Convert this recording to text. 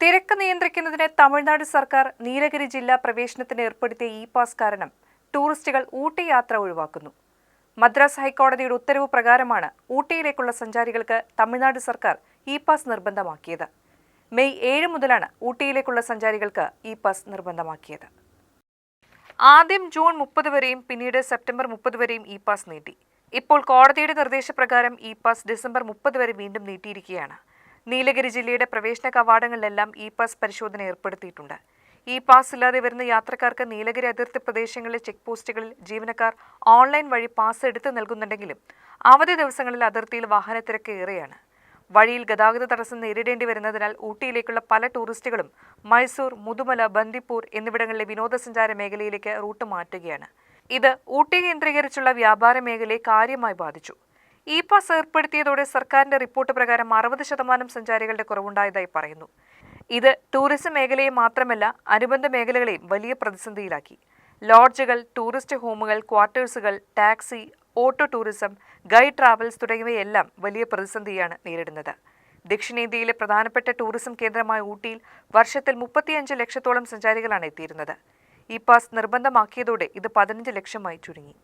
തിരക്ക് നിയന്ത്രിക്കുന്നതിന് തമിഴ്നാട് സർക്കാർ നീലഗിരി ജില്ലാ പ്രവേശനത്തിന് ഏർപ്പെടുത്തിയ ഇ പാസ് കാരണം ടൂറിസ്റ്റുകൾ ഊട്ടി യാത്ര ഒഴിവാക്കുന്നു. മദ്രാസ് ഹൈക്കോടതിയുടെ ഉത്തരവ് പ്രകാരമാണ് ഊട്ടിയിലേക്കുള്ള സഞ്ചാരികൾക്ക് തമിഴ്നാട് സർക്കാർ ഇ പാസ് നിർബന്ധമാക്കിയത്. മെയ് ഏഴ് മുതലാണ് ഊട്ടിയിലേക്കുള്ള സഞ്ചാരികൾക്ക് ഇ പാസ് നിർബന്ധമാക്കിയത്. ആദ്യം ജൂൺ മുപ്പത് വരെയും പിന്നീട് സെപ്റ്റംബർ മുപ്പത് വരെയും ഇ പാസ് നീട്ടി. ഇപ്പോൾ കോടതിയുടെ നിർദ്ദേശപ്രകാരം ഇ പാസ് ഡിസംബർ മുപ്പത് വരെ വീണ്ടും നീട്ടിയിരിക്കുകയാണ്. നീലഗിരി ജില്ലയുടെ പ്രവേശന കവാടങ്ങളിലെല്ലാം ഇ പാസ് പരിശോധന ഏർപ്പെടുത്തിയിട്ടുണ്ട്. ഇ പാസ് ഇല്ലാതെ വരുന്ന യാത്രക്കാർക്ക് നീലഗിരി അതിർത്തി പ്രദേശങ്ങളിലെ ചെക്ക് പോസ്റ്റുകളിൽ ജീവനക്കാർ ഓൺലൈൻ വഴി പാസ് എടുത്ത് നൽകുന്നുണ്ടെങ്കിലും അവധി ദിവസങ്ങളിൽ അതിർത്തിയിൽ വാഹനത്തിരക്ക് ഏറെയാണ്. വഴിയിൽ ഗതാഗത തടസ്സം നേരിടേണ്ടി വരുന്നതിനാൽ ഊട്ടിയിലേക്കുള്ള പല ടൂറിസ്റ്റുകളും മൈസൂർ മുതുമല ബന്ദിപ്പൂർ എന്നിവിടങ്ങളിലെ വിനോദസഞ്ചാര മേഖലയിലേക്ക് റൂട്ട് മാറ്റുകയാണ്. ഇത് ഊട്ടി കേന്ദ്രീകരിച്ചുള്ള വ്യാപാര മേഖലയെ കാര്യമായി ബാധിച്ചു. ഇ പാസ് ഏർപ്പെടുത്തിയതോടെ സർക്കാരിന്റെ റിപ്പോർട്ട് പ്രകാരം അറുപത് ശതമാനം സഞ്ചാരികളുടെ കുറവുണ്ടായതായി പറയുന്നു. ഇത് ടൂറിസം മേഖലയെ മാത്രമല്ല അനുബന്ധ മേഖലകളെയും വലിയ പ്രതിസന്ധിയിലാക്കി. ലോഡ്ജുകൾ ടൂറിസ്റ്റ് ഹോമുകൾ ക്വാർട്ടേഴ്സുകൾ taxi auto tourism guide travels തുടങ്ങിയവയെല്ലാം വലിയ പ്രതിസന്ധിയാണ് നേരിടുന്നത്. ദക്ഷിണേന്ത്യയിലെ പ്രധാനപ്പെട്ട ടൂറിസം കേന്ദ്രമായ ഊട്ടിയിൽ വർഷത്തിൽ മുപ്പത്തിയഞ്ച് ലക്ഷത്തോളം സഞ്ചാരികളാണ് എത്തിയിരുന്നത്. ഇ പാസ് നിർബന്ധമാക്കിയതോടെ ഇത് പതിനഞ്ച് ലക്ഷമായി ചുരുങ്ങി.